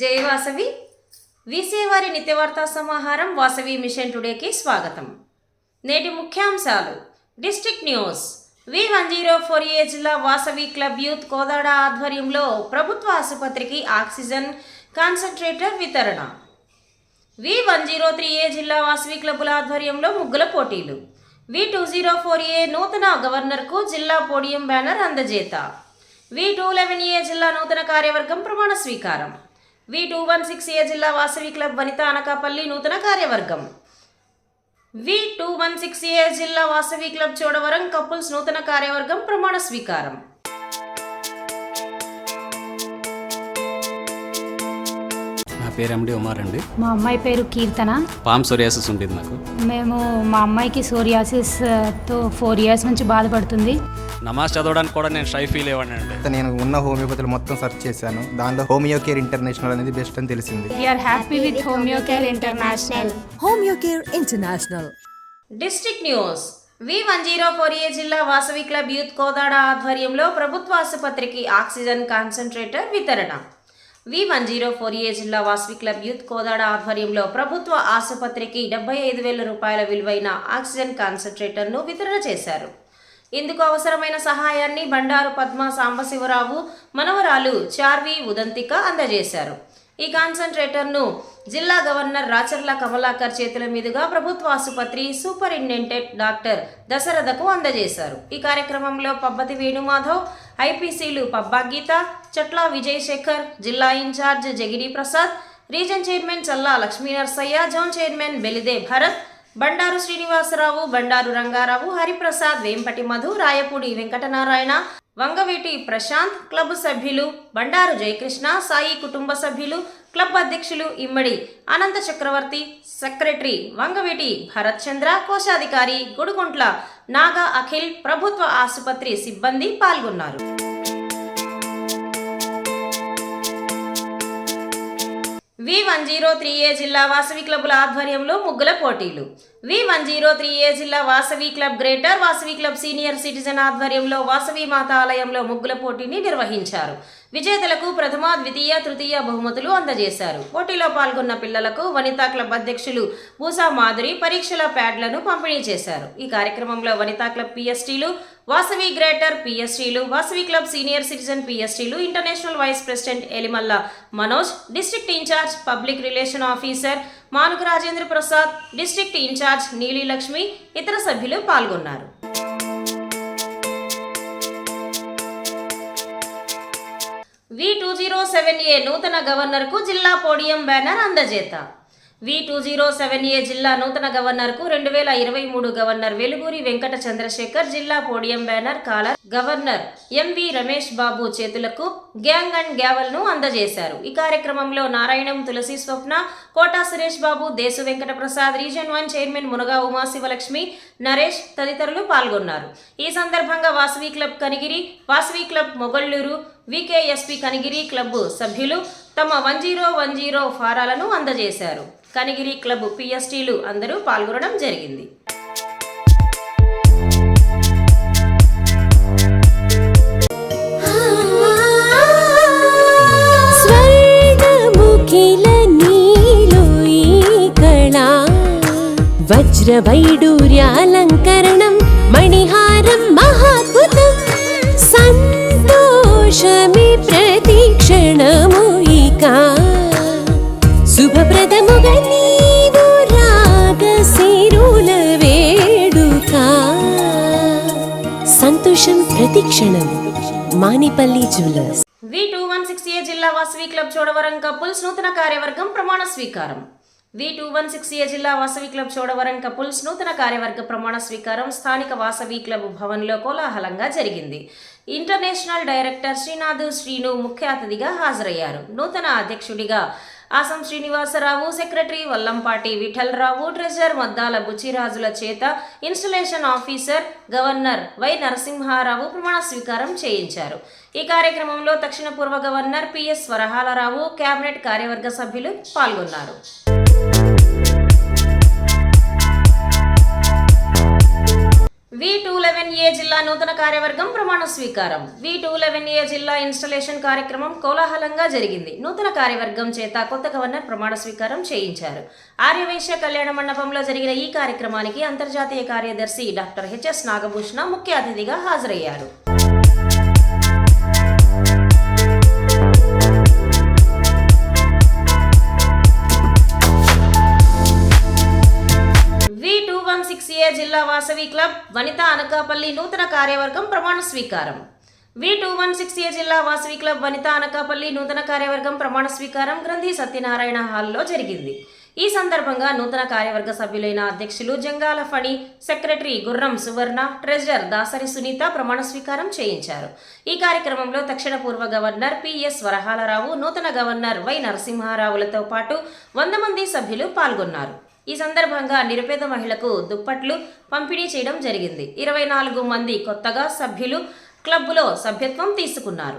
జై వాసవి. విసేవారి నిత్యవార్తా సమాహారం వాసవి మిషన్ టుడేకి స్వాగతం. నేటి ముఖ్యాంశాలు. District news. V one zero four A జిల్లా వాసవి క్లబ్ యూత్ కోదాడ ఆధ్వర్యంలో ప్రభుత్వ ఆసుపత్రికి ఆక్సిజన్ కాన్సన్ట్రేటర్ వితరణ. V one zero three A జిల్లా వాసవి క్లబ్బుల ఆధ్వర్యంలో ముగ్గుల పోటీలు. V two zero four A నూతన గవర్నర్కు జిల్లా పోడియం బ్యానర్ అందజేత. వి టూ లెవెన్ ఏ జిల్లా నూతన కార్యవర్గం ప్రమాణ స్వీకారం. V two one six A జిల్లా వాసవి క్లబ్ వనిత అనకాపల్లి నూతన కార్యవర్గం. V two one six A జిల్లా వాసవి క్లబ్ చోడవరం కపుల్స్ నూతన కార్యవర్గం ప్రమాణ స్వీకారం. పేరు ఎండి ఉమార్ అండి. మా అమ్మాయి పేరు కీర్తన. పామ్ సోరియాసిస్ ఉండేది నాకు మేము మా అమ్మాయికి సోరియాసిస్తో ఫోర్ ఇయర్స్ నుంచి బాధపడుతుంది. నమాజ్ చదవడానికి కూడా నేను షై ఫీల్ అయ్యాను అండి. తర్వాత నేను ఉన్న హోమియోపతులు మొత్తం సెర్చ్ చేశాను. దానిలో హోమియో కేర్ ఇంటర్నేషనల్ అనేది బెస్ట్ అని తెలిసింది. We're happy with Homeo Care International Homeocare International. District news. V one zero four A జిల్లా వాసవి క్లబ్ యూత్ కోదాడ ఆధ్వర్యంలో ప్రభుత్వ ఆసుపత్రికి ఆక్సిజన్ కాన్సన్ట్రేటర్ వితరణ. V one zero four A జిల్లా వాసవి క్లబ్ యూత్ కోదాడ ఆధ్వర్యంలో ప్రభుత్వ ఆసుపత్రికి డెబ్బై ఐదు వేల రూపాయల విలువైన ఆక్సిజన్ కాన్సన్ట్రేటర్ను వితరణ చేశారు. ఇందుకు అవసరమైన సహాయాన్ని బండారు పద్మ సాంబశివరావు మనవరాలు చార్వి ఉదంతిక అందజేశారు. ఈ కాన్సన్ట్రేటర్ను జిల్లా గవర్నర్ రాచర్ల కమలాకర్ చేతుల మీదుగా ప్రభుత్వ ఆసుపత్రి సూపరింటెండెంట్ డాక్టర్ దశరథకు అందజేశారు. ఈ కార్యక్రమంలో పబ్బతి వేణుమాధవ్ ఐపీసీలు పబ్బా గీత చట్ల విజయశేఖర్ జిల్లా incharge Jagiri Prasad region chairman Challa Lakshmi Narsaiah zone chairman Belide Bharat Bandaru Srinivasarao Bandaru Rangarao Hariprasad Vempati Madhu Rayapudi Venkatanarayana Vangaveeti Prashanth club సభ్యులు బండారు జయకృష్ణ సాయి కుటుంబ సభ్యులు క్లబ్ అధ్యక్షులు ఇమ్మడి అనంత చక్రవర్తి సెక్రటరీ వంగవీటి భరత్ చంద్ర కోశాధికారి గుడుగుంట్ల నాగా అఖిల్ ప్రభుత్వ ఆసుపత్రి సిబ్బంది పాల్గొన్నారు. V one zero three A జిల్లా వాసవి క్లబ్ల ఆధ్వర్యంలో ముగ్గుల పోటీలు. V one zero three A జిల్లా Vasavi club greater Vasavi club senior citizen ఆధ్వర్యంలో వాసవి మాత ఆలయంలో ముగ్గుల పోటీని నిర్వహించారు. విజేతలకు ప్రథమ ద్వితీయ తృతీయ బహుమతులు అందజేశారు. పోటీలో పాల్గొన్న పిల్లలకు వనితా క్లబ్ అధ్యక్షులు పూసా మాధురి పరీక్షల ప్యాడ్లను పంపిణీ చేశారు. ఈ కార్యక్రమంలో వనితా క్లబ్ పిఎస్టీలు వాసవి గ్రేటర్ పిఎస్టీలు Vasavi club senior citizen పిఎస్టీలు international vice president Elimalla Manoj district incharge public relation officer Manuka Rajendra Prasad district incharge Neeli Lakshmi ఇతర సభ్యులు పాల్గొన్నారు. V two zero seven A నూతన గవర్నర్కు జిల్లా podium banner అందజేత. V two zero seven A జిల్లా నూతన గవర్నర్కు రెండు వేల ఇరవై మూడు గవర్నర్ వెలుగూరి వెంకట చంద్రశేఖర్ జిల్లా podium banner collar governor MV Ramesh Babu చేతులకు గ్యాంగ్ అండ్ గ్యావల్ను అందజేశారు. ఈ కార్యక్రమంలో Narayanam Tulasi Swapna Kota Suresh Babu Desu Venkata Prasad region one chairman Munaga Uma Sivalakshmi Naresh తదితరులు పాల్గొన్నారు. ఈ సందర్భంగా Vasavi club Kanigiri Vasavi club Mogalluru VKSP Kanigiri club సభ్యులు తమ వన్ జీరో వన్ జీరో ఫారాలను అందజేశారు. కనిగిరి క్లబ్ పిఎస్టీలు అందరూ పాల్గొనడం జరిగింది. స్వర్ణముఖిల నీలో ఈ కళా. వజ్రవైడూర్యాలంకరణం శుభప్రదముగా నీవు రాగశిరుల వేడుక. సంతోషం ప్రతిక్షణం Manipalli jewellers. V two one six A జిల్లా వాసవి క్లబ్ చోడవరం కపుల్స్ నూతన కార్యవర్గం ప్రమాణ స్వీకారం. V two one six A జిల్లా వాసవి క్లబ్ చోడవరం కపుల్స్ నూతన కార్యవర్గ ప్రమాణ స్వీకారం స్థానిక వాసవి క్లబ్ భవన్లో కోలాహలంగా జరిగింది. ఇంటర్నేషనల్ డైరెక్టర్ శ్రీనాథ్ శ్రీను ముఖ్య అతిథిగా హాజరయ్యారు. నూతన అధ్యక్షుడిగా ఆసం శ్రీనివాసరావు సెక్రటరీ వల్లంపాటి విఠలరావు ట్రెజర్ మద్దాల బుచ్చిరాజుల చేత installation officer governor Y Narasimharao ప్రమాణ స్వీకారం చేయించారు. ఈ కార్యక్రమంలో దక్షిణ పూర్వ గవర్నర్ పిఎస్ వరహాలరావు కేబినెట్ కార్యవర్గ సభ్యులు పాల్గొన్నారు. వి టూ లెవెన్ ఏ జిల్లా నూతన కార్యవర్గం ప్రమాణ స్వీకారం. వి టూ లెవెన్ ఏ జిల్లా ఇన్స్టలేషన్ కార్యక్రమం కోలాహలంగా జరిగింది. నూతన కార్యవర్గం చేత కొత్త గవర్నర్ ప్రమాణ స్వీకారం చేయించారు. ఆర్యవైశ్య కళ్యాణ మండపంలో జరిగిన ఈ కార్యక్రమానికి అంతర్జాతీయ కార్యదర్శి డాక్టర్ హెచ్ఎస్ నాగభూషణ ముఖ్య అతిథిగా హాజరయ్యారు. జిల్లా క్లబ్ వనిత అనకాపల్లి నూతన కార్యవర్గం ప్రమాణ స్వీకారం. V two one six A జిల్లా వాసవి క్లబ్ వనిత అనకాపల్లి నూతన కార్యవర్గం ప్రమాణ స్వీకారం గ్రంథి సత్యనారాయణ హాల్లో జరిగింది. ఈ సందర్భంగా నూతన కార్యవర్గ సభ్యులైన అధ్యక్షులు జంగాల ఫణి సెక్రటరీ గుర్రం సువర్ణ ట్రెజరర్ దాసరి సునీత ప్రమాణ స్వీకారం చేయించారు. ఈ కార్యక్రమంలో తక్షణ పూర్వ గవర్నర్ పిఎస్ వరహాలరావు నూతన గవర్నర్ వై నరసింహారావులతో పాటు వంద మంది సభ్యులు పాల్గొన్నారు. ఈ సందర్భంగా నిరుపేద మహిళకు దుప్పట్లు పంపిణీ చేయడం జరిగింది. ఇరవై నాలుగు మంది కొత్తగా సభ్యులు క్లబ్లో సభ్యత్వం తీసుకున్నారు.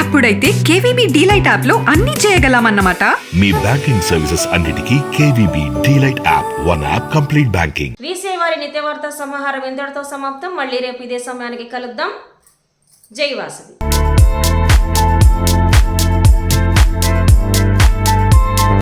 అప్పుడైతే కేవీబీ డీలైట్ యాప్లో అన్ని చేయగలమన్నమాట. మీ బ్యాంకింగ్ సర్వీసెస్ అన్నిటికీ KVB DLite app one app complete banking. వీసే వారి నిత్యవార్త సమాహారం ఇంతటితో సమాప్తం. మళ్ళీ రేపు ఇదే సమయానికి కలుద్దాం. జై వాసవి